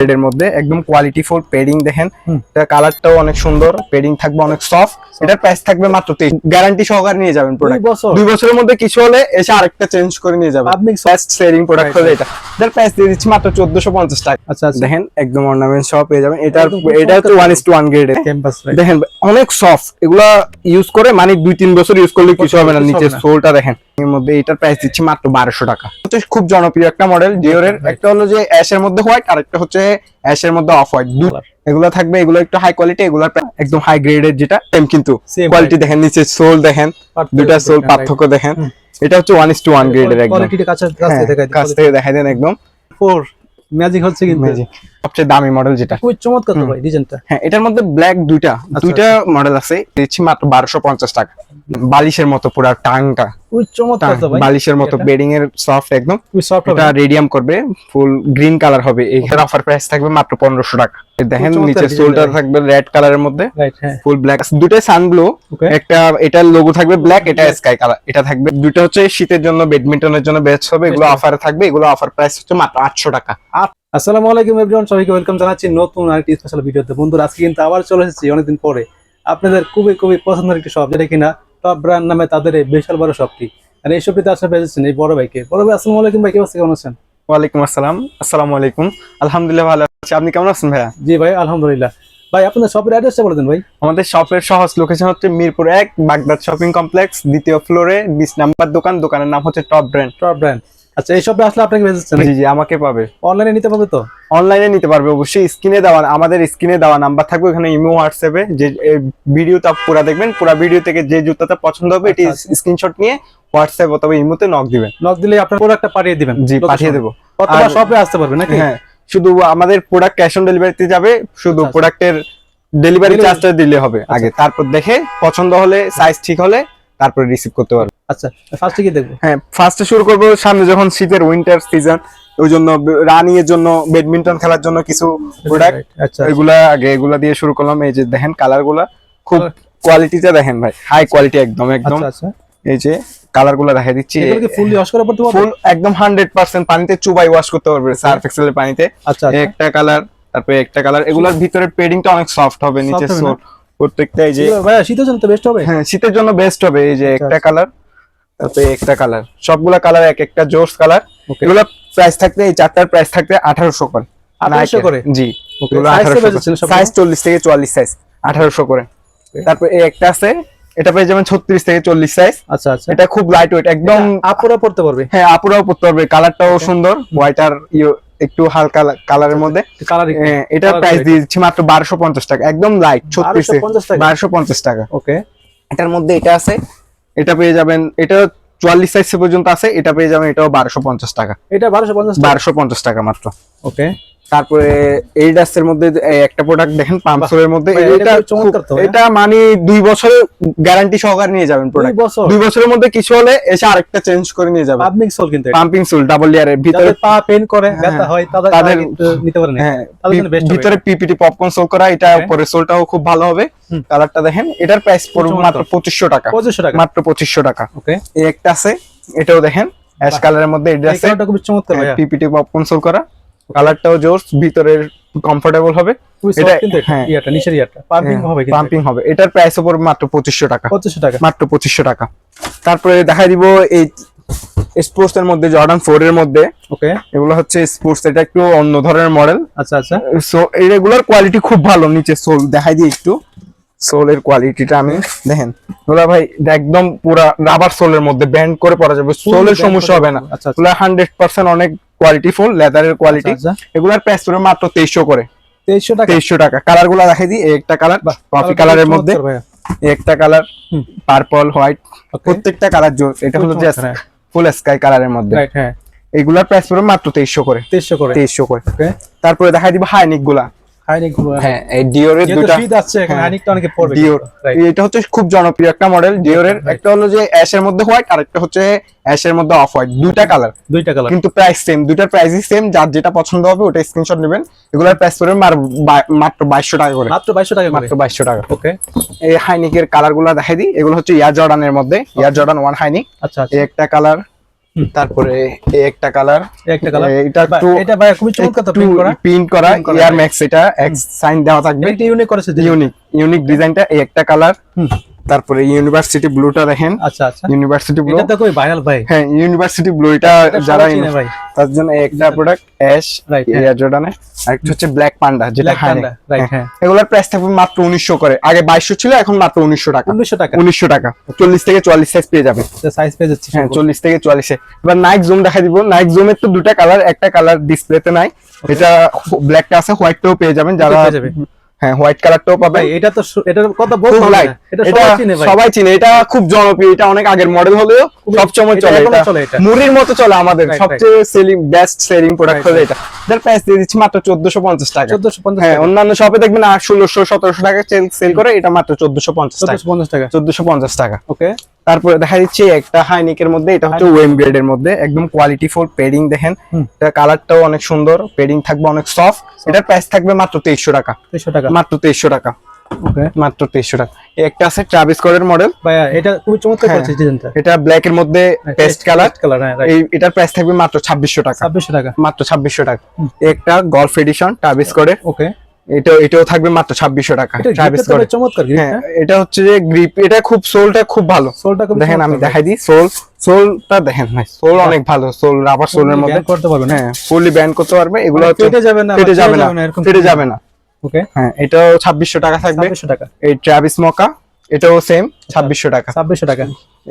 এর মধ্যে একদম কোয়ালিটি ফুল পেডিং দেখেন। এটা কালারটাও অনেক সুন্দর পেডিং থাকবে অনেক সফট এটার প্রাইস থাকবে মাত্র গ্যারান্টি সহকারে নিয়ে যাবেন প্রোডাক্ট দুই বছরের মধ্যে কিছু হলে এসে আরেকটা চেঞ্জ করে নিয়ে যাবেন। Public বেস্ট সেলিং প্রোডাক্ট হলো এটা। এটার প্রাইস দিয়ে দিচ্ছি মাত্র চোদ্দশো পঞ্চাশ টাকা। আচ্ছা আচ্ছা। দেখেন একদম অর্নামেন্ট সব পেয়ে যাবেন। এটা এটা টু ওয়ান গ্রেড ক্যাম্পাস দেখেন অনেক সফট এগুলা ইউজ করে মানে দুই তিন বছর ইউজ করলে কিছু হবে না। নিচে সোলটা দেখেন। এর মধ্যে এটার প্রাইস দিচ্ছি মাত্র বারোশো টাকা। হচ্ছে খুব জনপ্রিয় একটা মডেল ডিওরের একটা হলো যে অ্যাশের মধ্যে হোয়াইট আর একটা হচ্ছে অ্যাশের মধ্যে অফ হোয়াইট. এগুলো থাকবে এগুলো একটু হাই কোয়ালিটি এগুলো একদম হাই গ্রেডের যেটা। সেম কিন্তু কোয়ালিটি দেখেন নিচে সোল দেখেন দুটা সোল পার্থক্য দেখেন। এটা হচ্ছে ওয়ান ইস টু ওয়ান গ্রেডের একদম। কাছে হ্যাঁ, কাছ থেকে দেখাই দেন একদম। ফোর ম্যাজিক হচ্ছে কিন্তু। Magic। সবচেয়ে দামি মডেল যেটা। খুব চমৎকার তো ভাই ডিজাইনটা হ্যাঁ এটার মধ্যে ব্ল্যাক দুইটা দুইটা মডেল আছে। দিচ্ছি মাত্র বারোশো পঞ্চাশ টাকা। বালিশের মতো পুরা টাংটা। বালিশের মতো বেডিং এর সফট একদম। এটা রেডিয়াম করবে ফুল গ্রিন কালার হবে। এখানে অফার প্রাইস থাকবে মাত্র পনেরোশো টাকা। দেখেন নিচে সোলটা থাকবে রেড কালারের মধ্যে। ফুল ব্ল্যাক একটা এটার লোগো থাকবে ব্ল্যাক এটা স্কাই কালার এটা থাকবে। দুটো হচ্ছে শীতের জন্য ব্যাডমিন্টনের জন্য বেস্ট হবে। এগুলো অফারে থাকবে। এগুলো অফার প্রাইস হচ্ছে মাত্র আটশো টাকা। আসসালামু আলাইকুম এভরিওয়ান সবাইকে ওয়েলকাম জানাচ্ছি নতুন আরেকটি স্পেশাল ভিডিওতে। বন্ধুরা আজকে কিন্তু আবার চলে এসেছি অনেকদিন পরে। আপনাদের খুবই খুবই পছন্দের একটি শপ যেটা কিনা টপ ব্র্যান্ড নামে তাদের এই বিশাল বড় শপটি আর এই শপটিতে আসলে পেয়েছেন এই বড় ভাইকে। বড় ভাই আসসালামু আলাইকুম ভাই কেমন আছেন কেমন আছেন? ওয়ালাইকুম আসসালাম। আসসালামু আলাইকুম। আলহামদুলিল্লাহ ভালো আছি। আপনি কেমন আছেন ভাইয়া? জি ভাই আলহামদুলিল্লাহ। ভাই আপনাদের শপের অ্যাড্রেসটা বলে দেন ভাই। আমাদের শপের সহজ লোকেশন হচ্ছে মিরপুর এক বাগদাদ শপিং কমপ্লেক্স দ্বিতীয় ফ্লোরে বিশ নাম্বার দোকান। দোকানের নাম হচ্ছে টপ ব্র্যান্ড টপ ব্র্যান্ড আচ্ছা এই শপে আসলে আপনাকে পেয়েছেন জি জি আমাকে পাবে। অনলাইনে নিতে পারবে তো? অনলাইনে নিতে পারবে অবশ্যই স্ক্রিনে দেওয়া আমাদের স্ক্রিনে দেওয়া নাম্বার থাকবে ওখানে ইমো হোয়াটসঅ্যাপে যে ভিডিওটা পুরো দেখবেন পুরো ভিডিও থেকে যে জুতাটা পছন্দ হবে এটি আচ্ছা, স্ক্রিনশট নিয়ে হোয়াটসঅ্যাপ অথবা ইমোতে নক দিবেন। নক দিলে আপনার প্রোডাক্টটা পাঠিয়ে দিবেন জি পাঠিয়ে দেবো। অথবা শপে আসতে পারবে নাকি? হ্যাঁ শুধু আমাদের প্রোডাক্ট ক্যাশ অন ডেলিভারিতে যাবে শুধু আচ্ছা। প্রোডাক্টের ডেলিভারি চার্জটা দিলে হবে আগে। তারপর দেখে পছন্দ হলে সাইজ ঠিক হলে তারপরে রিসিভ করতে পারবে। আচ্ছা ফার্স্টে কি দেখব? হ্যাঁ ফার্স্টে শুরু করব সামনে যখন শীতের উইন্টার সিজন ওই জন্য রানিং এর জন্য ব্যাডমিন্টন খেলার জন্য কিছু প্রোডাক্ট আচ্ছা এগুলা আগে এগুলা দিয়ে শুরু করলাম। এই যে দেখেন কালারগুলা খুব কোয়ালিটিটা দেখেন ভাই হাই কোয়ালিটি একদম একদম। আচ্ছা আচ্ছা। এই যে কালারগুলা দেখা দিচ্ছি। ওয়াশ ফুল একদম হান্ড্রেড পার্সেন্ট পানিতে চুবাই ওয়াশ করতে পারবে সার্ফ এক্সেলের পানিতে। আচ্ছা আচ্ছা। একটা কালার তারপরে একটা কালার এগুলার ভিতরে পেডিংটা অনেক সফট হবে নিচে? সোল প্রত্যেকটা এই যে ভাইয়া শীতের জন্য তো বেস্ট হবে। হ্যাঁ শীতের জন্য বেস্ট হবে। এই যে আচ্ছা, একটা আচ্ছা। কালার তারপরে একটা কালার সবগুলা কালার এক একটা জোর্স কালার. এগুলা প্রাইস থাকতে এই চারটার প্রাইস থাকতে আঠারোশো করে। 1800 করে? জি? সাইজ চল্লিশ থেকে চুয়াল্লিশ সাইজ আঠারোশো করে। তারপর এই একটা আছে এটা পেয়ে যাবেন ছত্রিশ থেকে চল্লিশ সাইজ আচ্ছা আচ্ছা। এটা খুব লাইট ওয়েট একদম আপুরা পড়তে পারবে? হ্যাঁ আপুরাও পড়তে পারবে। কালারটাও সুন্দর হোয়াইট আর ইয়ে একটু হালকা কালারের মধ্যে। কালার হ্যাঁ, Colour প্রাইস। দিয়ে দিচ্ছি মাত্র বারোশো পঞ্চাশ টাকা একদম লাইট ছত্রিশ বারোশো পঞ্চাশ টাকা? ওকে এটার মধ্যে এটা আছে এটা পেয়ে যাবেন এটা চুয়াল্লিশ সাইজ পর্যন্ত আছে এটা পেয়ে যাবেন এটাও বারোশো পঞ্চাশ টাকা। এটা বারোশো পঞ্চাশ বারোশো পঞ্চাশ টাকা মাত্র। ওকে তারপরে এই ডাস্টের মধ্যে একটা প্রোডাক্ট দেখেন মধ্যে। এটা হ্যাঁ? এটা মানে দুই বছরের গ্যারান্টি সহকারে নিয়ে যাবেন প্রোডাক্ট বছর? দুই বছরের মধ্যে কিছু হলে এসে আরেকটা চেঞ্জ করে নিয়ে যাবেন। পাবলিক সোল কিন্তু পাম্পিং সুল ডাবল লেয়ারের ভিতরে পা পেন করে হ্যাঁ, ব্যথা হয় তাদের কিন্তু নিতে পারেন হ্যাঁ ভিতরে পিপিটি পপকর্ন সোল করা এটা. উপরে সোলটাও খুব ভালো হবে। কালারটা দেখেন এটার প্রাইস পড়বে মাত্র পঁচিশশো টাকা। পঁচিশশো টাকা? মাত্র পঁচিশশো টাকা। ওকে এই একটা আছে এটাও দেখেন অ্যাশ কালারের মধ্যে এটা আছে হ্যাঁ, পিপিটি পপকর্ন সোল করা। কালারটাও জোর ভিতরের কমফোর্টেবল হবে। এটা- হ্যাঁ। ইয়াটা নিচের ইয়াটা। পাম্পিং হবে পাম্পিং হবে। এটার প্রাইস উপর মাত্র টাকা। টাকা। মাত্র টাকা। তারপরে দেখাই দিব এই স্পোর্টস এর মধ্যে জর্ডান ফোর এর মধ্যে। ওকে। এগুলো হচ্ছে স্পোর্টস এটা একটু অন্য ধরনের মডেল আচ্ছা আচ্ছা। সো কোয়ালিটি খুব ভালো নিচে সোল দেখাই দিই একটু। সোলের কোয়ালিটিটা আমি দেখেন। ভাই একদম পুরা রাবার সোলের মধ্যে ব্যান্ড করে পরা যাবে। সোলের সমস্যা হবে না। আচ্ছা, আচ্ছা। হান্ড্রেড পার্সেন্ট অনেক কোয়ালিটি ফুল লেদারের কোয়ালিটি এগুলার প্রাইস পড়বে মাত্র তেইশশো করে। তেইশশো টাকা? তেইশশো টাকা। কালারগুলা দেখাই দিই একটা কালার কফি কালারের মধ্যে। একটা কালার পার্পল হোয়াইট প্রত্যেকটা কালার জোর এটা হলো। ফুল স্কাই কালারের মধ্যে। হ্যাঁ। এগুলার প্রাইস পড়বে মাত্র তেইশশো করে। তেইশশো করে। তেইশশো করে। তারপরে দেখাই দিব হাইনিকগুলা। হাইনিকগুলো হ্যাঁ এই ডিওরের যেহেতু দুটা শীত আসছে এখন। অনেকে পড়বে ডিওর এটা হচ্ছে খুব জনপ্রিয় একটা মডেল ডিওরের একটা হলো যে অ্যাশের মধ্যে হোয়াইট আর একটা হচ্ছে অ্যাশের মধ্যে অফ হোয়াইট দুইটা কালার দুইটা কালার কিন্তু প্রাইস সেম প্রাইসই সেম যার যেটা পছন্দ হবে ওটা স্ক্রিনশট নেবেন। এগুলোর প্রাইস পড়বে মাত্র বাইশশো টাকা করে। মাত্র টাকা মাত্র বাইশশো টাকা। ওকে এই হাইনিকের কালারগুলা দেখাই দিই এগুলো হচ্ছে ইয়ার জর্ডানের মধ্যে ইয়ার জর্ডান ওয়ান হাইনিক। আচ্ছা আচ্ছা। এই একটা কালার তারপরে এই একটা কালার। একটা কালার। এটা একটু এটা ভাই খুবই চমৎকার তো প্রিন্ট করা। প্রিন্ট করা এয়ার ম্যাক্স এটা এক্স সাইন দেওয়া থাকবে। এটা ইউনিক করেছে ইউনিক ইউনিক ডিজাইনটা এই একটা কালার। তারপরে ইউনিভার্সিটি ব্লুটা দেখেন। আচ্ছা আচ্ছা। ইউনিভার্সিটি ব্লু এটা তো খুবই ভাইরাল ভাই। হ্যাঁ ইউনিভার্সিটি ব্লু এটা যারা চিনে ভাই। তার জন্য একটা প্রোডাক্ট অ্যাশ হ্যাঁ। এয়ার জর্ডানের আর একটা হচ্ছে ব্ল্যাক পান্ডা যেটা পান্ডা রাইট হ্যাঁ। এগুলোর প্রাইস থাকবে মাত্র উনিশশো করে। আগে বাইশশো ছিল এখন মাত্র উনিশশো টাকা। উনিশশো টাকা। উনিশশো টাকা। চল্লিশ থেকে চুয়াল্লিশ সাইজ পেয়ে যাবে সাইজ পেয়ে যাচ্ছে হ্যাঁ চল্লিশ থেকে চুয়াল্লিশে এবার নাইক জুম দেখা দিব। নাইক জুমের তো দুটো কালার একটা কালার ডিসপ্লেতে নাই। এটা ব্ল্যাকটা আছে হোয়াইটটাও পেয়ে যাবেন। যারা। হ্যাঁ হোয়াইট কালারটাও পাবে। ভাই এটা তো কথা বলতে হবে লাইট এটা এটা সবাই চিনে ভাই। সবাই চিনে। এটা খুব জনপ্রিয়। এটা অনেক আগের মডেল হলেও খুবই- সবসময় চলে এটা। মুড়ির মতো চলে আমাদের। সবচেয়ে সেলিং বেস্ট সেলিং প্রোডাক্ট হলো এটা। এটার প্রাইস দিয়ে দিচ্ছি মাত্র চোদ্দশো পঞ্চাশ টাকা। চোদ্দশো পঞ্চাশ হ্যাঁ অন্যান্য শপে দেখবেন আর ষোলোশো সতেরোশো টাকা সেল করে। এটা মাত্র চোদ্দশো পঞ্চাশ টাকা চোদ্দশো পঞ্চাশ টাকা। চোদ্দশো পঞ্চাশ টাকা। ওকে তারপরে দেখা যাচ্ছে একটা হাইনিকের মধ্যে এটা হচ্ছে ওয়েম গ্রেডের মধ্যে। একদম কোয়ালিটি ফুল পেডিং দেখেন। এটা কালারটাও অনেক সুন্দর পেডিং থাকবে অনেক সফট এটার প্রাইস থাকবে মাত্র তেইশশো টাকা। তিনশো টাকা। মাত্র তেইশশো টাকা। ওকে মাত্র তেইশশো টাকা। একটা আছে ট্রাভিস কোডের মডেল ভাইয়া এটা খুবই চমৎকার হ্যাঁ। করেছে ডিজাইনটা এটা ব্ল্যাক এর মধ্যে পেস্ট কালার কালার হ্যাঁ এই এটার প্রাইস থাকবে মাত্র ছাব্বিশশো টাকা। ছাব্বিশশো টাকা। মাত্র ছাব্বিশশো টাকা। একটা গলফ এডিশন ট্রাভিস কোডের ওকে এটা এটাও থাকবে মাত্র ছাব্বিশশো টাকা চমৎকার হ্যাঁ হ্যাঁ? এটা হচ্ছে যে গ্রিপ এটা খুব সোলটা খুব ভালো। সোলটা দেখেন আমি দেখাই দিই সোল সোলটা দেখেন ভাই সোল অনেক ভালো সোল রাবার সোলের মধ্যে। করতে পারবেন না? হ্যাঁ ফুললি ব্যান্ড করতে পারবে এগুলো মানে ফেটে যাবে না ফেটে যাবে না ফেটে যাবে না। ওকে হ্যাঁ এটাও ছাব্বিশশো টাকা থাকবে। টাকা। এই ট্রাভিস মকা এটাও সেম ছাব্বিশশো টাকা। ছাব্বিশশো টাকা।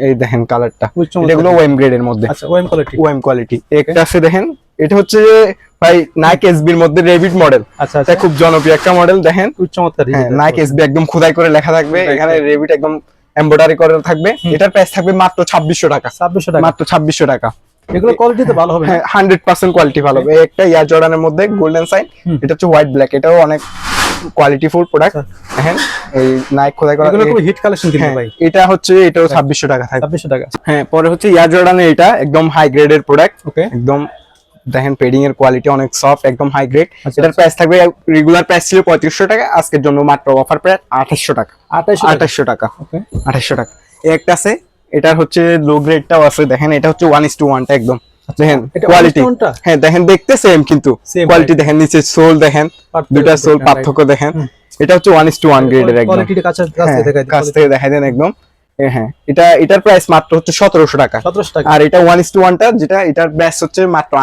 এই দেখেন কালারটা এগুলো ওয়েম গ্রেডের মধ্যে। আচ্ছা ওয়েম কোয়ালিটি ওয়েম কোয়ালিটি একটা আছে দেখেন এটা হচ্ছে যে ভাই নাইক এসবির মধ্যে রেবিট মডেল আচ্ছা এটা আচ্ছা। খুব জনপ্রিয় একটা মডেল দেখেন। খুব চমৎকার হ্যাঁ। নাইক এসবি একদম খোদাই করে লেখা থাকবে। এখানে. রেবিট একদম এমব্রয়ডারি করে থাকবে। এটার প্রাইস থাকবে মাত্র ছাব্বিশশো টাকা। ছাব্বিশশো টাকা। মাত্র ছাব্বিশশো টাকা। এগুলো কোয়ালিটি তো ভালো হবে হ্যাঁ হান্ড্রেড পার্সেন্ট কোয়ালিটি ভালো হবে। একটা ইয়ার জর্ডানের মধ্যে গোল্ডেন সাইন এটা হচ্ছে হোয়াইট ব্ল্যাক এটাও অনেক কোয়ালিটি ফুল প্রোডাক্ট আচ্ছা। দেখেন এই নাইক খোদাই করা এগুলো খুব হিট কালেকশন কিন্তু হ্যাঁ, ভাই। এটা হচ্ছে এটাও ছাব্বিশশো টাকা থাকবে। ছাব্বিশশো টাকা। হ্যাঁ পরে হচ্ছে ইয়ার জর্ডানের এটা একদম হাই গ্রেডের প্রোডাক্ট ওকে একদম দেখেন পেডিং এর কোয়ালিটি অনেক সফট একদম হাই গ্রেড আচ্ছা, এটার প্রাইস থাকবে রেগুলার প্রাইস ছিল পঁয়ত্রিশশো টাকা আজকের জন্য মাত্র অফার প্রাইস আঠাশশো টাকা। আঠাশশো টাকা? ওকে। আঠাশশো টাকা। এই একটা আছে এটার হচ্ছে লো গ্রেডটাও আছে দেখেন এটা হচ্ছে ওয়ান ইস টু ওয়ানটা একদম দেখেন কোয়ালিটি হ্যাঁ দেখেন দেখতে সেম কিন্তু। কোয়ালিটি দেখেন নিচে সোল দেখেন দুটা সোল পার্থক্য দেখেন। এটা হচ্ছে ওয়ান ইস টু ওয়ান গ্রেডের একদম। কাছে হ্যাঁ, থেকে দেখাই দেন একদম। হ্যাঁ এটা এটার প্রাইস মাত্র হচ্ছে সতেরোশো টাকা। আর এটা ওয়ান ইস টু ওয়ানটা যেটা এটার প্রাইস হচ্ছে মাত্র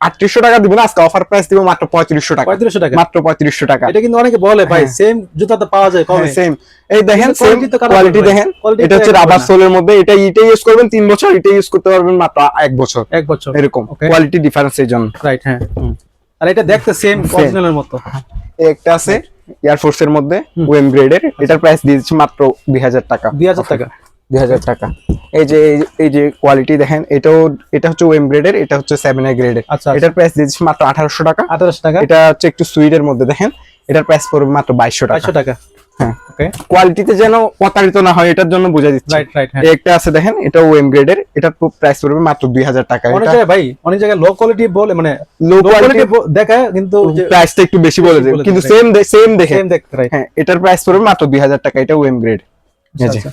আটত্রিশশো টাকা দিবেন আজকে অফার প্রাইস দিব মাত্র পঁয়ত্রিশশো টাকা। পঁয়ত্রিশশো টাকা? মাত্র পঁয়ত্রিশশো টাকা। এটা কিন্তু অনেকে বলে ভাই হ্যাঁ। সেম জুতা তো পাওয়া যায় কমে। সেম এই দেখেন সেম কোয়ালিটি দেখেন এটা হচ্ছে রাবার সোলের মধ্যে এটা এটা ইউজ করবেন তিন বছর এটা ইউজ করতে পারবেন মাত্র এক বছর। এক বছর এরকম কোয়ালিটি ডিফারেন্স এর জন্য। রাইট হ্যাঁ। আর এটা দেখতে সেম অরিজিনালের মতো। একটা আছে এয়ারফোর্স এর মধ্যে ওয়েম গ্রেডের এটার প্রাইস দিয়েছি মাত্র দুই হাজার টাকা। দুই হাজার টাকা। দুই হাজার টাকা। এই যে এই- যে কোয়ালিটি দেখেন এটাও এটা হচ্ছে ওয়েম গ্রেডের এটা হচ্ছে সেভেন এ গ্রেডের আচ্ছা এটার প্রাইস দিয়েছি মাত্র আঠারোশো টাকা। আঠারোশো টাকা? এটা হচ্ছে একটু সুইডের মধ্যে দেখেন। এটার প্রাইস পড়বে মাত্র বাইশশো টাকা। টাকা। হ্যাঁ। কোয়ালিটিতে যেন প্রতারিত না হয় এটার জন্য বুঝা দিচ্ছি। রাইট রাইট হ্যাঁ। একটা আছে দেখেন এটা ওয়েম গ্রেডের এটার প্রাইস পড়বে মাত্র দুই হাজার টাকা। অনেক জায়গায় ভাই অনেক জায়গায় লো কোয়ালিটি বলে মানে লো কোয়ালিটি দেখায় কিন্তু প্রাইসটা একটু বেশি বলে দেয়। কিন্তু। সেম সেম দেখে সেম দেখতে হ্যাঁ এটার প্রাইস পড়বে মাত্র দুই হাজার টাকা এটা ওয়েম গ্রেড আচ্ছা।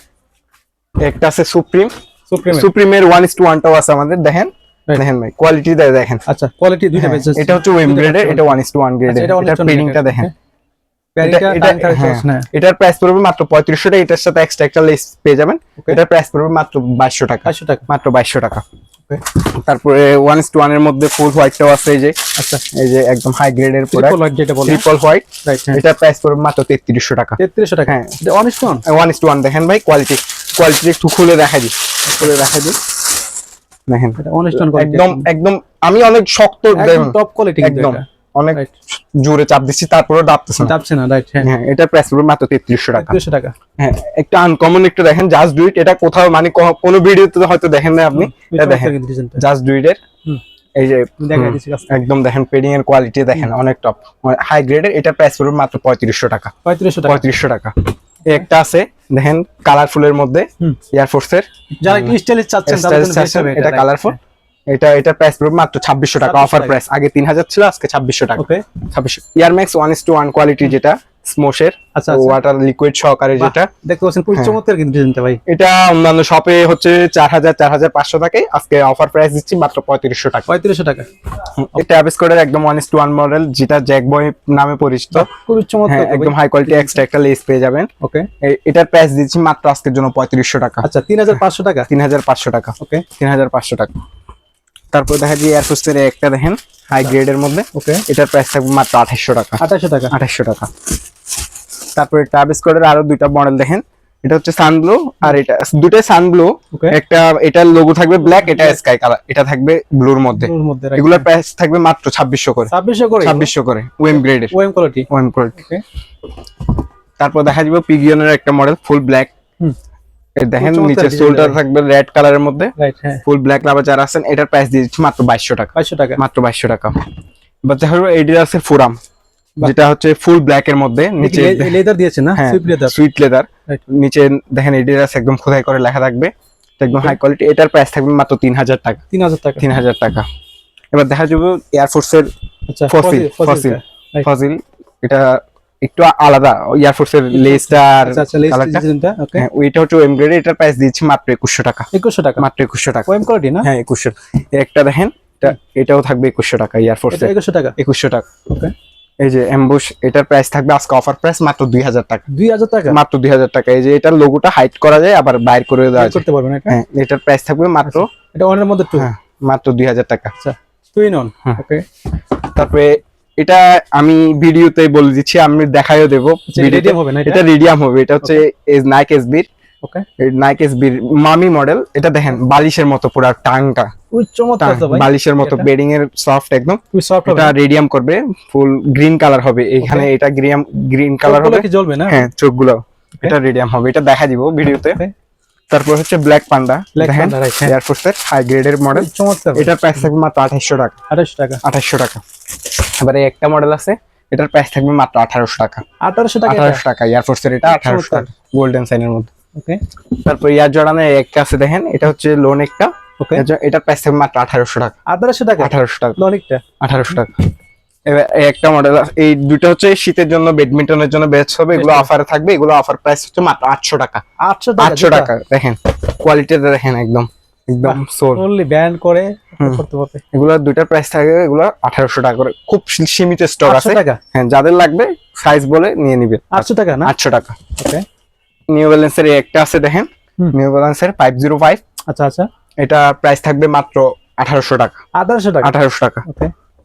একটা আছে সুপ্রিম সুপ্রিম সুপ্রিমের ওয়ান ইস টু ওয়ানটাও আছে আমাদের দেখেন? দেখেন ভাই কোয়ালিটি দেখেন। আচ্ছা কোয়ালিটি দুইটা হ্যাঁ, এটা হচ্ছে ওয়েম গ্রেডের এটা ওয়ান ইস টু ওয়ান গ্রেডের এটা পেডিংটা দেখেন। হ্যাঁ, না এটার প্রাইস পড়বে মাত্র পঁয়ত্রিশশো টাকা এটার সাথে এক্সট্রা একটা লেস পেয়ে যাবেন. এটার প্রাইস পড়বে মাত্র বাইশশো টাকা। টাকা। মাত্র বাইশশো টাকা। তারপরে ওয়ান ইস টু ওয়ানের মধ্যে ফুল হোয়াইটটাও আছে এই যে। আচ্ছা। এই যে একদম হাই গ্রেডের প্রোডাক্ট ট্রিপল হোয়াইট হ্যাঁ। এটার প্রাইস পড়বে মাত্র তেত্রিশশো টাকা। তেত্রিশশো টাকা। হ্যাঁ। এটা honest on one is to one দেখেন ভাই কোয়ালিটি কোয়ালিটি একটু খুলে দেখা দিই। খুলে দেখা দিই। দেখেন এটা একদম একদম আমি অনেক শক্ত টপ কোয়ালিটি একদম অনেক জোরে চাপ দিচ্ছি তারপরেও ডাবতেছে না। যাচ্ছে না রাইট হ্যাঁ। হ্যাঁ এটার প্রাইস পড়বে মাত্র তেত্রিশশো টাকা। তেত্রিশশো টাকা। হ্যাঁ একটা আনকমন একটু দেখেন জাস্ট ডু ইট এটা কোথাও মানে কোনো ভিডিওতে হয়তো দেখেন না আপনি। এটা দেখেন জাস্ট ডু ইট এর। এই যে। একদম দেখেন পেডিং এর কোয়ালিটি দেখেন অনেক টপ হাই গ্রেডের এটা প্রাইস পড়বে মাত্র পঁয়ত্রিশশো টাকা। পঁয়ত্রিশশো টাকা। পঁয়ত্রিশশো টাকা। এই একটা আছে দেখেন কালারফুলের মধ্যে। এয়ারফোর্স এর। যারা একটু স্টাইলিশ চাচ্ছেন তাদের এটা কালারফুল এটা এটা প্রাইস পড়বে মাত্র ছাব্বিশশো টাকা অফার প্রাইস আগে তিন হাজার ছিল আজকে ছাব্বিশশো টাকা। ওকে ছাব্বিশশো। Air max one is to one quality যেটা। স্মোশের আচ্ছা আচ্ছা। ওয়াটার লিকুইড সহকারে। যেটা। দেখতে পাচ্ছেন খুব হ্যাঁ। চমৎকার কিন্তু ডিজাইনটা ভাই। এটা অন্যান্য শপে হচ্ছে চার হাজার চার হাজার পাঁচশো থাকে আজকে অফার প্রাইস দিচ্ছি মাত্র পঁয়ত্রিশশো টাকা। পঁয়ত্রিশশো টাকা। এটা অ্যাবেস্কোডের একদম one is to one model যেটা জ্যাক বয় নামে পরিচিত। হ্যাঁ চমৎকার একদম হাই কোয়ালিটি এক্সট্রা একটা লেস পেয়ে যাবেন। ওকে এটার প্রাইস দিচ্ছি মাত্র আজকের জন্য পঁয়ত্রিশশো টাকা। আচ্ছা তিন হাজার পাঁচশো টাকা? তিন হাজার পাঁচশো টাকা। ওকে তিন হাজার পাঁচশো টাকা। তারপর দেখা যায় এয়ারফোর্সের একটা দেখেন হাই গ্রেডের মধ্যে। ওকে এটার প্রাইস থাকবে মাত্র আঠাশশো টাকা। আঠাশশো টাকা। আঠাশশো টাকা। তারপরে ট্রাভিস স্কোয়াডের আরও দুইটা মডেল দেখেন। এটা হচ্ছে সানব্লু আর এটা দুটাই সানব্লু একটা এটার লোগো থাকবে ব্ল্যাক এটা স্কাই কালার এটা থাকবে ব্লুর মধ্যে। এগুলোর প্রাইস থাকবে মাত্র ছাব্বিশশো করে। ছাব্বিশশো করে ছাব্বিশশো করে। ওয়েম গ্রেডের ওএম কোয়ালিটি ওয়েম কোয়ালিটি তারপর দেখা যাবে পিগিয়নের একটা মডেল ফুল ব্ল্যাক। দেখেন নিচে design সোলটা থাকবে রেড কালারের মধ্যে। রাইট ফুল ব্ল্যাক লাভার যারা আছেন এটার প্রাইস দিয়ে দিচ্ছি মাত্র বাইশশো টাকা। বাইশশো টাকা। মাত্র বাইশশো টাকা। এবার দেখা যাবে এডিডাসের ফোরাম। যেটা হচ্ছে ফুল ব্ল্যাক এর মধ্যে নিচে লেদার দিয়েছেন না? হ্যাঁ সুইপ লেদার সুইট লেদার নিচে দেখেন এডিডাস একদম খোদাই করে লেখা থাকবে। একদম হাই কোয়ালিটি এটার প্রাইস থাকবে মাত্র তিন হাজার টাকা। তিন হাজার টাকা। তিন হাজার টাকা। এবার দেখা যাবে এয়ারফোর্স এর আচ্ছা ফসিল ফসিল ফসিল এটা একটু আলাদা। এয়ারফোর্স এর লেসটা আর আচ্ছা আচ্ছা হ্যাঁ ওইটা হচ্ছে এমব্রয়ডারি এটার প্রাইস দিচ্ছি মাত্র একুশশো টাকা। একুশশো টাকা। মাত্র একুশশো টাকা। ওএম কোয়ালিটি না? হ্যাঁ একুশশো। একটা দেখেন এটা এটাও থাকবে একুশশো টাকা এয়ারফোর্স এটা একুশশো টাকা। একুশশো টাকা। ওকে এই যে এমবুশ এটার প্রাইস থাকবে আজকে অফার প্রাইস মাত্র দুই হাজার টাকা। দুই হাজার টাকা? মাত্র দুই হাজার টাকা। এই যে এটার লোগোটা হাইড করা যায় আবার বাইর করে দেওয়া যায়। করতে পারবেন এটা? হ্যাঁ এটার প্রাইস থাকবে মাত্র এটা ওয়ানের মধ্যে টু হ্যাঁ মাত্র দুই হাজার টাকা। আচ্ছা টুই নন হ্যাঁ। ওকে তারপরে এটা আমি ভিডিওতে বলে দিচ্ছি আমি দেখাইও দেবো। রেডিয়াম হবে না এটা? রিডিয়াম হবে। এটা হচ্ছে নাইক এসবির ওকে মামি মডেল এটা দেখেন বালিশের মতো পুরো টাংটা বালিশের মতো বেডিং এর সফট একদম। সফট এটা রেডিয়াম করবে ফুল গ্রিন কালার হবে। এখানে এটা গ্রিয়াম গ্রিন কালার কালার হবে। জ্বলবে না? হ্যাঁ চোখগুলো। এটা রেডিয়াম হবে এটা দেখা দিব ভিডিওতে। Okay. তারপর হচ্ছে ব্ল্যাক পান্ডা দেখেন। হাই গ্রেডের মডেল খুব চমৎকার। এটার প্রাইস থাকবে মাত্র টাকা। টাকা। এবারে একটা মডেল আছে এটার প্রাইস থাকবে মাত্র আঠারোশো টাকা। টাকা টাকা এটা। টাকা গোল্ডেন সাইনের মধ্যে। ওকে তারপর ইয়ার জর্ডানের একটা আছে দেখেন এটা হচ্ছে লোন একটা। ওকে এটার প্রাইস থাকবে মাত্র আঠারোশো টাকা। আঠারোশো টাকা? আঠারোশো টাকা। লনিকটা আঠারোশো টাকা। একটা মডেল এই দুটো হচ্ছে শীতের জন্য ব্যাডমিন্টনের জন্য বেস্ট হবে এগুলো অফারে থাকবে এগুলো অফার প্রাইস হচ্ছে মাত্র আটশো টাকা। আটশো টাকা আটশো টাকা দেখেন কোয়ালিটিটা দেখেন একদম একদম সোল অনলি ব্যান্ড করে। করতে পারবে এগুলো দুইটার প্রাইস থাকে এগুলো আঠারোশো টাকা করে খুব সীমিত স্টক আছে। হ্যাঁ যাদের লাগবে সাইজ বলে নিয়ে নিবে। আটশো টাকা না? আটশো টাকা। ওকে নিউ ব্যালেন্সের একটা আছে দেখেন। নিউ ব্যালেন্সের ফাইভ জিরো ফাইভ আচ্ছা আচ্ছা। এটা প্রাইস থাকবে মাত্র আঠারোশো টাকা। আঠারোশো টাকা? আঠারোশো টাকা।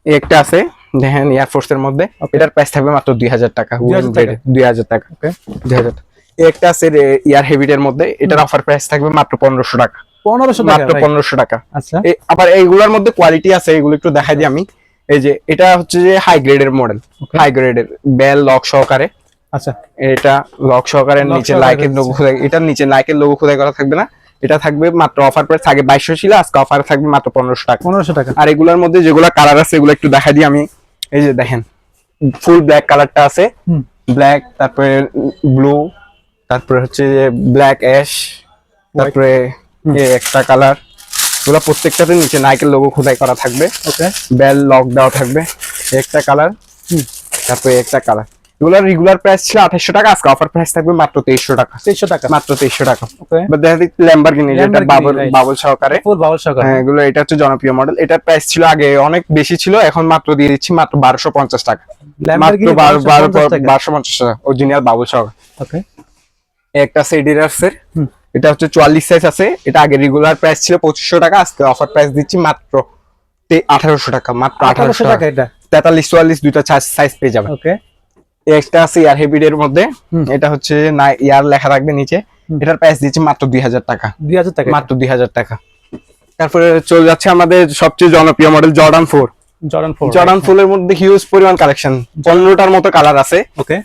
একটা আছে দেখেন এয়ারফোর্স এর মধ্যে. এটার প্রাইস থাকবে মাত্র দুই হাজার টাকা। 2000 টাকা? দুই হাজার টাকা। ওকে দুই হাজার একটা আছে ইয়ার হেভিট এর মধ্যে। এটার অফার প্রাইস থাকবে মাত্র পনেরোশো টাকা। পনেরোশো টাকা মাত্র। পনেরোশো টাকা। আচ্ছা। আবার এইগুলোর মধ্যে কোয়ালিটি আছে এগুলো একটু দেখাই দিই আমি। এই যে এটা হচ্ছে যে হাই গ্রেডের মডেল. হাই গ্রেডের বেল লক সহকারে। আচ্ছা। এটা লক সহকারে Lock নিচে লাইকের লোগো খোদাই এটার নিচে লাইকের লোগো খোদাই করা থাকবে না। এটা থাকবে মাত্র অফার প্রাইস আগে বাইশশো ছিল আজকে অফার থাকবে মাত্র পনেরোশো টাকা। পনেরোশো টাকা। আর এগুলোর মধ্যে যেগুলো কালার আছে এগুলো একটু দেখাই দিই আমি। এই যে দেখেন ফুল ব্ল্যাক কালারটা আছে। ব্ল্যাক তারপরে ব্লু তারপরে হচ্ছে ব্ল্যাক অ্যাশ তারপরে একটা কালার এগুলো প্রত্যেকটাতে নিচে নাইকের লোগো খোদাই করা থাকবে। ওকে বেল লক দেওয়া থাকবে। একটা কালার তারপরে একটা কালার এগুলোর রেগুলার প্রাইস ছিল আঠাশশো টাকা আজকে অফার প্রাইস থাকবে মাত্র তেইশশো টাকা। তেইশশো টাকা। মাত্র তেইশশো টাকা। দেখা দিচ্ছি ল্যাম্বারগিনি যেটা বাবল বাবল সহকারে। ফুল বাবল সকাল হ্যাঁ এগুলো এটা হচ্ছে জনপ্রিয় মডেল এটার প্রাইস ছিল আগে অনেক বেশি ছিল এখন মাত্র দিয়ে দিচ্ছি মাত্র বারোশো পঞ্চাশ টাকা। মাত্র ল্যাম্বরগিনি বারো বারো 1250 টাকা। বারোশো পঞ্চাশ টাকা অরিজিনাল বাবুল সহকারে। ওকে। একটা এডিডাস এটা হচ্ছে চুয়াল্লিশ সাইজ আছে। এটা আগে রেগুলার প্রাইস ছিল পঁচিশশো টাকা আজকে অফার প্রাইস দিচ্ছি মাত্র আঠারোশো টাকা মাত্র আঠারোশো টাকা। টাকা এটা। তেতাল্লিশ চুয়াল্লিশ দুইটা সাইজ পেয়ে যাবে ওকে। একটা আছে ইয়ার হেভিডের মধ্যে। এটা হচ্ছে না ইয়ার লেখা থাকবে নিচে। এটার প্রাইস দিচ্ছি মাত্র দুই হাজার টাকা। দুই হাজার টাকা। মাত্র দুই হাজার টাকা। তারপরে চলে যাচ্ছে আমাদের সবচেয়ে জনপ্রিয় model Jordan four Jordan four Jordan ফোরের মধ্যে হিউজ পরিমাণ কালেকশন পনেরোটার মতো কালার আছে। ওকে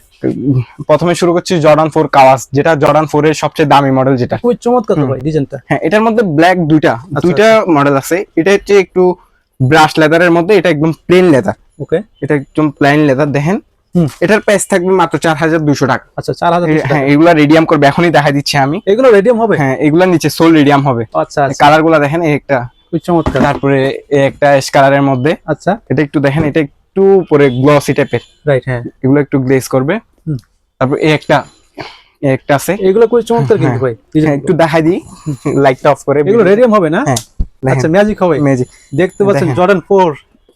প্রথমে শুরু করছি জর্ডান ফোর কাওয়াস যেটা জর্ডান ফোর এর সবচেয়ে দামি মডেল যেটা। খুবই চমৎকার তো ভাই ডিজাইনটা হ্যাঁ এটার মধ্যে ব্ল্যাক দুইটা দুইটা মডেল আছে। এটা হচ্ছে একটু ব্রাশ লেদারের মধ্যে এটা একদম প্লেন লেদার ওকে এটা একদম প্লেন লেদার দেখেন। এটার প্রাইস থাকবে মাত্র চার হাজার দুশো টাকা। আচ্ছা চার হাজার হ্যাঁ এগুলা রেডিয়াম করবে এখনই দেখা দিচ্ছি আমি। এগুলো রেডিয়াম হবে? হ্যাঁ এগুলা নিচে সোল রেডিয়াম হবে। আচ্ছা আচ্ছা। কালারগুলা দেখেন একটা। চমৎকার। তারপরে একটা এস কালারের মধ্যে। আচ্ছা। এটা একটু দেখেন এটা একটু পরে গ্লসি টাইপের রাইট হ্যাঁ। এগুলো একটু গ্লেজ করবে। তারপর এই একটা একটা আছে। এগুলো খুবই চমৎকার কিন্তু ভাই হ্যাঁ, একটু দেখাই দিই। লাইটটা অফ করে। এগুলো রেডিয়াম হবে না? হ্যাঁ আচ্ছা ম্যাজিক হবে। ম্যাজিক দেখতে পাচ্ছেন জর্ডান ফোর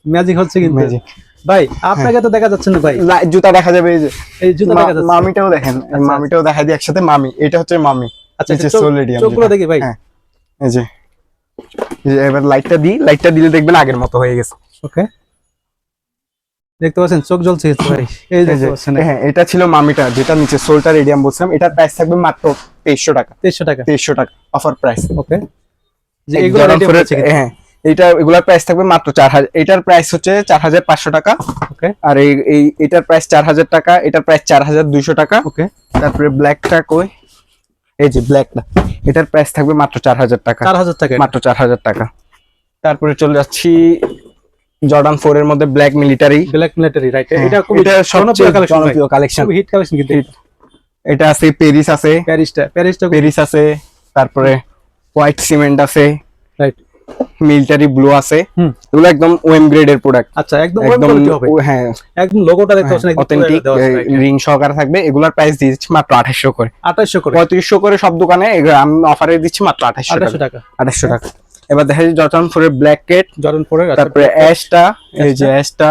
ম্যাজিক হচ্ছে কিন্তু। ম্যাজিক ভাই আপনাকে তো দেখা যাচ্ছে না ভাই। জুতা দেখা যাবে এই যে এই জুতা দেখা যাচ্ছে। মামিটাও দেখেন মামিটাও দেখাই দিই একসাথে মামি এটা হচ্ছে মামি আচ্ছা রেডিয়াম চোখগুলো দেখি ভাই। হ্যাঁ এই যে এবার লাইটটা দিই লাইটটা দিলে দেখবেন আগের মতো হয়ে গেছে। ওকে দেখতে পাচ্ছেন চোখ জ্বলছে ভাই। এই যে হ্যাঁ এটা ছিল মামিটা যেটা নিচে সোলটা রেডিয়াম বলছিলাম এটার প্রাইস থাকবে মাত্র তেইশশো টাকা। তেইশশো টাকা। তেইশশো টাকা অফার প্রাইস ওকে যে এগুলো হ্যাঁ এটা এগুলার প্রাইস থাকবে মাত্র চার হাজার এটার প্রাইস হচ্ছে চার হাজার পাঁচশো টাকা। ওকে আর এই এই এটার প্রাইস চার হাজার টাকা এটার প্রাইস চার হাজার দুইশো টাকা। ওকে তারপরে ব্ল্যাকটা কই? এই যে ব্ল্যাকটা এটার প্রাইস থাকবে মাত্র চার হাজার টাকা। চার হাজার টাকা। মাত্র চার হাজার টাকা। তারপরে চলে যাচ্ছি জর্ডান ফোর এর মধ্যে black military black military right এটা খুব এটা সবচেয়ে জনপ্রিয় কালেকশন খুব হিট কালেকশন কিন্তু এটা। আছে পেরিস আছে। প্যারিসটা প্যারিসটা পেরিস আছে তারপরে হোয়াইট সিমেন্ট আছে। রাইট মিলিটারি ব্লু আছে। এগুলো একদম ওএম গ্রেডের প্রোডাক্ট আচ্ছা একদম একদম হ্যাঁ। একদম লোগোটা দেখতে পাচ্ছেন অথেন্টিক? রিং সহকারে থাকবে। এগুলোর প্রাইস দিচ্ছি মাত্র আঠাশশো করে। 2800 করে। পঁয়ত্রিশশো করে সব দোকানে আমি অফারে দিচ্ছি মাত্র আঠাশশো 2800 টাকা টাকা। আঠাশশো টাকা। এবার দেখা যায় জর্ডান ফোরের ব্ল্যাক কেট জটন ফোরের তারপরে অ্যাশটা এই যে অ্যাশটা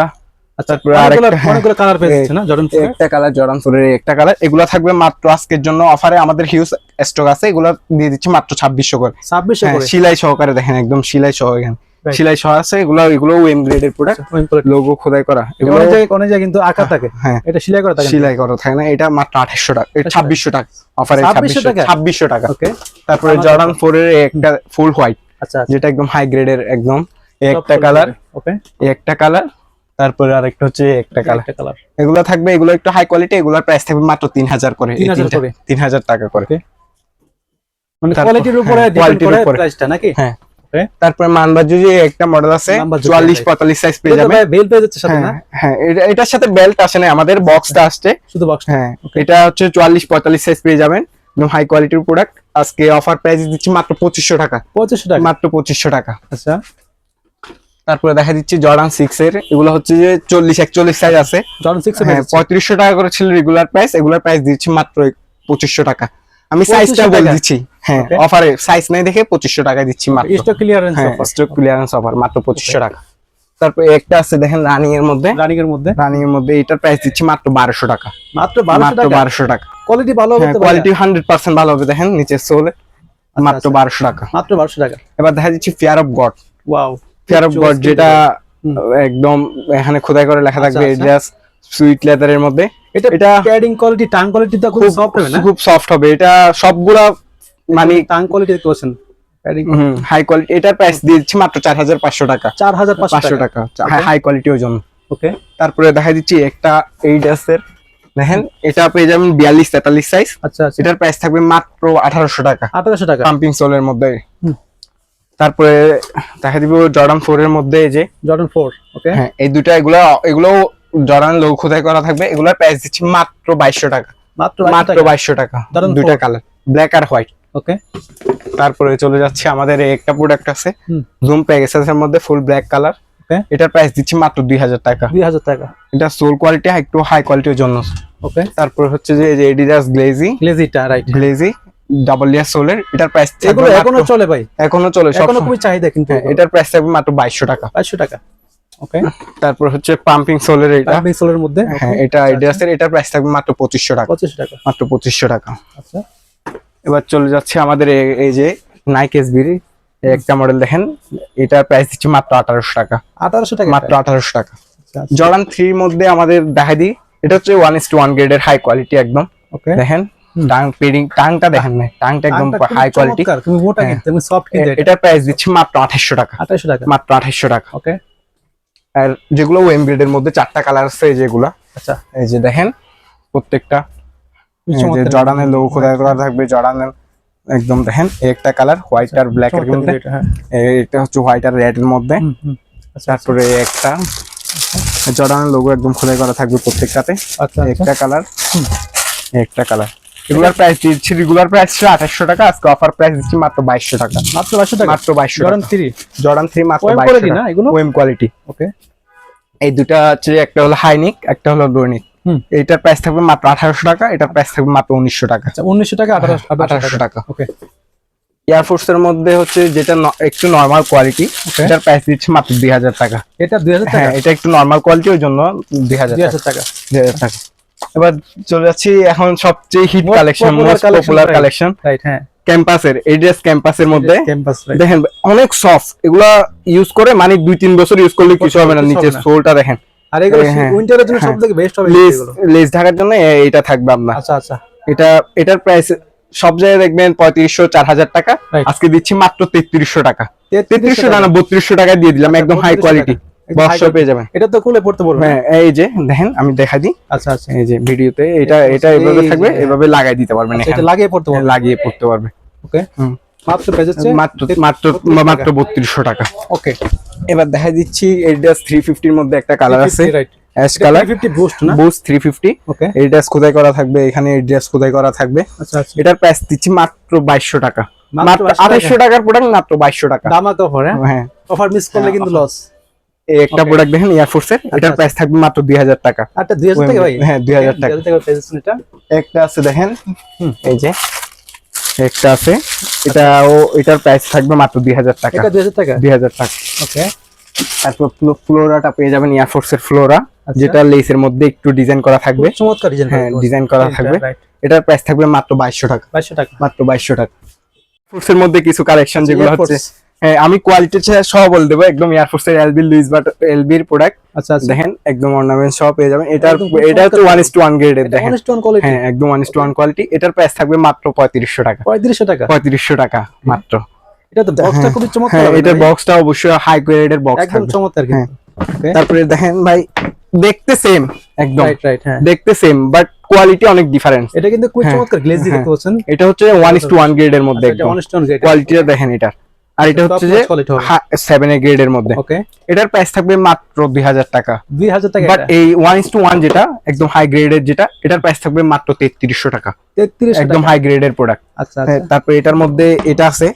তারপরে অনেকগুলো হ্যাঁ। কালার পেয়ে যাচ্ছে না? জর্ডন 4 একটা কালার জর্ডান ফোরের একটা কালার এগুলো থাকবে মাত্র আজকের জন্য অফারে আমাদের হিউজ স্টক আছে। এগুলো দিয়ে দিচ্ছি মাত্র ছাব্বিশশো করে। 2600 হ্যাঁ, করে? সিলাই সহকারে দেখেন একদম সিলাই সহ এখানে। Right. সিলাই সহ আছে। এগুলো এগুলো গ্রেডের প্রোডাক্ট লোগো খোদাই করা। এগুলো অনেক জায়গায় কিন্তু আঁকা থাকে। হ্যাঁ। এটা সেলাই করা থাকে সিলাই করা থাকে না। এটা মাত্র টাকা। এটা ছাব্বিশশো টাকা। অফারে 2600 ছাব্বিশশো টাকা? টাকা। ওকে তারপরে জর্ডান এর একটা ফুল হোয়াইট আচ্ছা আচ্ছা। যেটা একদম হাই গ্রেডের একদম। একটা কালার ওকে একটা কালার তারপরে আরেকটা হচ্ছে একটা কালার একটা কালার এগুলো থাকবে এগুলো একটু হাই কোয়ালিটি এগুলোর প্রাইস থাকবে মাত্র তিন হাজার করে 3000 করে। তিন হাজার টাকা করে. মানে কোয়ালিটির উপরে হ্যাঁ, ডিপেন্ড করে উপরে। প্রাইসটা নাকি? হ্যাঁ। তারপরে মানবাজু যে একটা মডেল আছে মানবাজু, চুয়াল্লিশ right. পঁয়তাল্লিশ সাইজ পেয়ে যাবে। বেল পেয়ে যাচ্ছে সাথে না? হ্যাঁ হ্যাঁ এটার সাথে বেল্ট আসে না আমাদের বক্সটা আসছে। শুধু বক্স হ্যাঁ এটা হচ্ছে চুয়াল্লিশ পঁয়তাল্লিশ সাইজ পেয়ে যাবেন। একদম হাই কোয়ালিটির প্রোডাক্ট আজকে অফার প্রাইস দিচ্ছি মাত্র পঁচিশশো টাকা। 2500 টাকা? মাত্র পঁচিশশো টাকা। আচ্ছা। তারপরে দেখা দিচ্ছি জর্ডান সিক্স এর। এগুলো হচ্ছে যে চল্লিশ একচল্লিশ সাইজ আছে। জর্ডন 6 এ হ্যাঁ পঁয়ত্রিশশো টাকা করে ছিল রেগুলার প্রাইস এগুলার প্রাইস দিচ্ছি মাত্র পঁচিশশো টাকা। আমি সাইজটা 2500 বলে দিচ্ছি। হ্যাঁ অফারে সাইজ নেই দেখে পঁচিশশো টাকায় দিচ্ছি মাত্র। স্টক ক্লিয়ারেন্স হ্যাঁ স্টক ক্লিয়ারেন্স অফার মাত্র পঁচিশশো টাকা। তারপর একটা আছে দেখেন রানিং এর মধ্যে। রানিং এর মধ্যে? রানিং এর মধ্যে এটার প্রাইস দিচ্ছি মাত্র বারোশো টাকা। মাত্র মাত্র বারোশো টাকা। কোয়ালিটি ভালো হবে কোয়ালিটি হান্ড্রেড পার্সেন্ট ভালো হবে দেখেন নিচের সোলে মাত্র আচ্ছা। বারোশো টাকা। মাত্র 1200 টাকা। এবার দেখা যাচ্ছে fear of God wow off যেটা একদম এখানে খোদাই করে লেখা আচ্ছা, থাকবে আচ্ছা। জাস্ট সুইট লেদারের মধ্যে। এটা এটা প্যাডিং কোয়ালিটি টাং কোয়ালিটি তো খুব সফট হবে না? খুব সফট হবে। এটা সবগুলা মানে টাং কোয়ালিটি দেখতে পাচ্ছেন। হাই কোয়ালিটি এটার প্রাইস দিচ্ছি মাত্র চার হাজার পাঁচশো টাকা। 4500 পাঁচশো টাকা। টাকা। হাই কোয়ালিটির জন্য ওকে তারপরে দেখা দিচ্ছি একটা এই ড্রেসের দেখেন এটা পেয়ে যাবেন বিয়াল্লিশ তেতাল্লিশ সাইজ আচ্ছা আচ্ছা। এটার প্রাইস থাকবে মাত্র আঠারোশো টাকা। 1800 টাকা। পাম্পিং সোলের মধ্যে। তারপরে দেখা দিব জর্ডান ফোর এর মধ্যে এই যে। জর্ডন 4 ওকে হ্যাঁ এই দুটো এগুলো এগুলো জর্ডান লোক খোদাই করা থাকবে। এগুলোর প্রাইস দিচ্ছি মাত্র বাইশশো টাকা। মাত্র মাত্র 2200 টাকা? বাইশশো টাকা। দুইটা কালার ব্ল্যাক আর হোয়াইট ওকে তারপরে চলে যাচ্ছে আমাদের একটা প্রোডাক্ট আছে। জুম প্যাকেজের মধ্যে ফুল ব্ল্যাক কালার. এটার প্রাইস দিচ্ছি মাত্র দুই হাজার টাকা। 2000 টাকা। এটা সোল কোয়ালিটি একটু হাই কোয়ালিটির জন্য। ওকে তারপর হচ্ছে যে এডিডাস গ্লেজি গ্লেজিটা রাইট গ্লেজি ডাবল ইয়ার সোলের এটার প্রাইস এগুলো এখনও চলে ভাই। এখনও চলে এখনও খুবই চাহিদা কিন্তু হ্যাঁ, এটার প্রাইস থাকবে মাত্র বাইশশো টাকা। 500 টাকা। ওকে তারপর হচ্ছে পাম্পিং সোলের এটা। পাম্পিং সোলের মধ্যে? হ্যাঁ এটা এডিডাসের এটার প্রাইস থাকবে মাত্র পঁচিশশো টাকা। 2500 টাকা। মাত্র পঁচিশশো টাকা। আচ্ছা। এবার চলে যাচ্ছে আমাদের এই যে নাইক এসবির একটা মডেল দেখেন এটার প্রাইস দিচ্ছি মাত্র আঠারোশো টাকা। 1800 টাকা মাত্র আঠারোশো টাকা। আচ্ছা, আচ্ছা। জর্ডান থ্রির মধ্যে আমাদের দেখাই দিই এটা হচ্ছে ওয়ান ইস টু ওয়ান গ্রেডের হাই কোয়ালিটি একদম। ওকে দেখেন টাং পেডিং টাংটা দেখেন না টাংটা একদম হাই কোয়ালিটি তুমি মোটা হ্যাঁ। কিন্তু তুমি সফট কিন্তু এটা। প্রাইস দিচ্ছি মাত্র আঠাশশো টাকা। 2800 টাকা। মাত্র টাকা। ওকে আর যেগুলো মধ্যে চারটা কালার আছে যেগুলা। আচ্ছা। এই যে দেখেন প্রত্যেকটা। যে জর্ডানের লোগো খোদাই করা থাকবে জর্ডানের একদম দেখেন একটা কালার হোয়াইট আর ব্ল্যাক এর মধ্যে। এটা, হ্যাঁ। এটা হচ্ছে হোয়াইট আর রেড এর মধ্যে। হুম। আচ্ছা তারপরে একটা জর্ডানের লোগো একদম খোদাই করা থাকবে প্রত্যেকটাতে। আচ্ছা আচ্ছা। একটা কালার একটা কালার রেগুলার প্রাইস দিচ্ছি রেগুলার প্রাইস ছিল আঠাশশো টাকা আজকে অফার প্রাইস দিচ্ছি মাত্র বাইশশো টাকা। মাত্র 2200 টাকা? মাত্র বাইশশো জর্ডন টাকা। 3 জর্ডান থ্রি মাত্র বাইশশো না টাকা। এগুলো? ওয়েম কোয়ালিটি ওকে এই দুটা হচ্ছে একটা হলো হাইনিক একটা হলো লোনিক হুম। এটার প্রাইস থাকবে মাত্র আঠারোশো টাকা এটার প্রাইস থাকবে মাত্র উনিশশো টাকা। আচ্ছা উনিশশো টাকা আঠারোশো টাকা। ওকে এয়ারফোর্স এর মধ্যে হচ্ছে যেটা একটু নর্মাল কোয়ালিটি এটার প্রাইস দিচ্ছে মাত্র দুই হাজার টাকা। এটা দুই হাজার টাকা? হ্যাঁ এটা একটু নর্মাল কোয়ালিটি ওই জন্য দুই টাকা। হাজার টাকা। দুই হাজার টাকা। এবার চলে যাচ্ছি এখন সবচেয়ে hit collection most popular collection right হ্যাঁ। ক্যাম্পাসের ক্যাম্পাসের মধ্যে। দেখেন অনেক সফট এগুলা ইউজ করে মানে দুই তিন বছর ইউজ করলে কিছু হবে না নিচে সোলটা দেখেন। আর এগুলো হ্যাঁ, উইন্টারের জন্য হ্যাঁ। সব থেকে বেস্ট হবে লেস এগুলো। লেস ঢাকার জন্য এটা থাকবে আপনার আচ্ছা আচ্ছা। এটা এটার প্রাইস সব জায়গায় দেখবেন পঁয়ত্রিশশো চার হাজার টাকা আজকে দিচ্ছি মাত্র তেত্রিশশো টাকা। তেত্রিশশো টাকা না বত্রিশশো টাকায় দিয়ে দিলাম আচ্ছা, একদম হাই কোয়ালিটি টাকা। বক্সও পেয়ে যাবেন। এটা তো খুলে পড়তে পারবে হ্যাঁ এই যে দেখেন আমি দেখা দিই। আচ্ছা আচ্ছা। এই যে ভিডিওতে এটা এটা এভাবে থাকবে হ্যাঁ। এভাবে লাগাই দিতে পারবেন আচ্ছা, এটা লাগিয়ে পড়তে পারবে লাগিয়ে পড়তে পারবে। ওকে হুম। মাত্র প্রাইস মাত্র মাত্র মাত্র বত্রিশশো টাকা। ওকে এবার দেখা দিচ্ছি এডিডাস মধ্যে একটা কালার আছে। রাইট অ্যাশ কালার 350 বুস্ট না? Boost three fifty okay Adidas খোদাই করা থাকবে? এখানে এডিডাস খোদাই করা থাকবে? আচ্ছা আচ্ছা। এটার প্রাইস দিচ্ছি মাত্র টাকা। মাত্র 2200 টাকার প্রোডাক্ট মাত্র বাইশশো টাকা। দামাক অফার হ্যাঁ? হ্যাঁ। অফার মিস করলে কিন্তু লস এই একটা প্রোডাক্ট দেখেন এয়ারফোর্স এর এটার আচ্ছা। প্রাইস থাকবে মাত্র দুই হাজার টাকা। আচ্ছা 2000 টাকা ভাই? হ্যাঁ দুই হাজার টাকা। 2000 টাকা প্রাইস এটা? একটা আছে দেখেন হুম। এই যে একটা আছে। এটাও এটার প্রাইস থাকবে মাত্র দুই হাজার টাকা। এটা 2000 টাকা? দুই হাজার টাকা। ওকে তারপর ফ্লো- ফ্লোরাটা পেয়ে যাবেন এয়ারফোর্স এর ফ্লোরা আচ্ছা। যেটা লেসের মধ্যে একটু ডিজাইন করা থাকবে। চমৎকার ডিজাইন হ্যাঁ ডিজাইন করা থাকবে। এটার প্রাইস থাকবে মাত্র বাইশশো টাকা। 2200 টাকা। মাত্র বাইশশো টাকা। এয়ারফোর্স এর মধ্যে কিছু কালেকশন যেগুলো হচ্ছে আমি কোয়ালিটি সহ বলে দেবো একদম এয়ারফোর্স এর এলবি লুইস বাট এলবির প্রোডাক্ট আচ্ছা আচ্ছা। দেখেন একদম অর্নামেন্ট সহ পেয়ে যাবেন। এটা এটা হচ্ছে ওয়ান ইস টু ওয়ান গ্রেডের এটা দেখেন। হ্যাঁ একদম one is to one quality এটার প্রাইস থাকবে মাত্র পঁয়ত্রিশশো টাকা। 3500 টাকা? পঁয়ত্রিশশো টাকা মাত্র। এটা তো বক্সটা হ্যাঁ, খুবই চমৎকার হ্যাঁ এটার বক্সটা অবশ্যই হাই গ্রেডের বক্স একদম চমৎকার কিন্তু। ওকে তারপরে দেখেন ভাই দেখতে সেম একদম। রাইট রাইট হ্যাঁ। দেখতে সেম বাট কোয়ালিটি অনেক ডিফারেন্স এটা কিন্তু খুব হ্যাঁ, চমৎকার গ্লেজি হ্যাঁ। দেখতে পাচ্ছেন। এটা হচ্ছে ওয়ান ইস টু ওয়ান গ্রেডের মধ্যে আচ্ছা, এটা একদম। গ্রেড কোয়ালিটিটা দেখেন এটার। আর এটা হচ্ছে যে notch quality হবে। সেভেন এ গ্রেডের মধ্যে। ওকে এটার প্রাইস থাকবে মাত্র দুই হাজার টাকা। 2000 টাকা বাট এই ওয়ান ইস টু ওয়ান যেটা একদম হাই গ্রেডের যেটা এটার প্রাইস থাকবে মাত্র তেত্রিশশো টাকা। 3300 একদম হাই গ্রেডের প্রোডাক্ট আচ্ছা আচ্ছা। তারপরে এটার মধ্যে এটা আছে।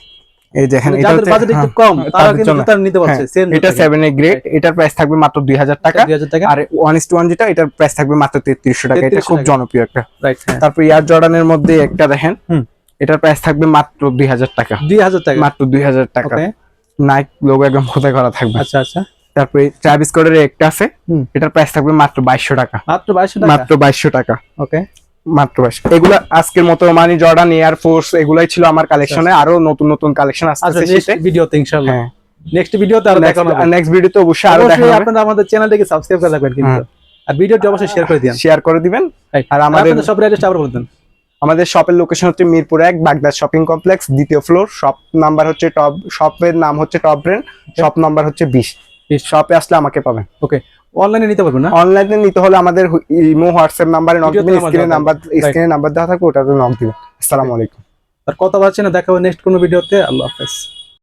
এই দেখেন মানে এটা হচ্ছে বাজেট একটু হ্যাঁ, কম তারা কিন্তু। তারা নিতে পারছে হ্যাঁ, সেম এটা সেভেন এ গ্রেড এটার প্রাইস থাকবে মাত্র দুই হাজার টাকা। 2000 টাকা। আর ওয়ান ইস টু ওয়ান যেটা এটার প্রাইস থাকবে মাত্র তেত্রিশশো টাকা। এটা খুব জনপ্রিয় একটা। রাইট হ্যাঁ। তারপর ইয়ার জর্ডানের মধ্যে একটা দেখেন। হুম। এটার প্রাইস থাকবে মাত্র দুই হাজার টাকা। 2000 টাকা? মাত্র দুই হাজার টাকা। নাইক লোগো একদম খোদাই করা থাকবে। আচ্ছা আচ্ছা। তারপরে ট্রাভিস একটা আছে। এটার প্রাইস থাকবে মাত্র বাইশশো টাকা। মাত্র 2200 টাকা? মাত্র বাইশশো টাকা। ওকে মাত্র বাইশশো। এগুলো আজকের মতো মানে জর্ডান এয়ার ফোর্স এগুলাই ছিল আমার কালেকশনে আরও নতুন নতুন কালেকশন আচ্ছা আসছে ভিডিওতে ইনশাআল্লাহ। হ্যাঁ। নেক্সট ভিডিওতে আরও দেখানো হবে। নেক্সট ভিডিওতে অবশ্যই আরও দেখানো আপনারা আমাদের চ্যানেলটাকে সাবস্ক্রাইব করে রাখবেন কিন্তু। হ্যাঁ। আর ভিডিওটি অবশ্যই শেয়ার করে দিন শেয়ার করে দিবেন। আর আমাদের সব আবার আমাদের শপের লোকেশন হচ্ছে মিরপুর এক বাগদা শপিং কমপ্লেক্স দ্বিতীয় ফ্লোর শপ নাম্বার হচ্ছে টপ শপের নাম হচ্ছে টপ ব্রেন শপ নাম্বার হচ্ছে বিশ। শপে আসলে আমাকে পাবেন। ওকে অনলাইনে নিতে পারবেন না? অনলাইনে নিতে হলে আমাদের ইমো হোয়াটসঅ্যাপ নাম্বারে নক দিবেন স্ক্রিনে নাম্বার স্ক্রিনে নাম্বার দেওয়া থাকবে ওটাতে নক দিবেন। আসসালামু আলাইকুম আর কথা পাচ্ছি না দেখাবো নেক্সট কোনো ভিডিওতে আল্লাহ হাফেজ।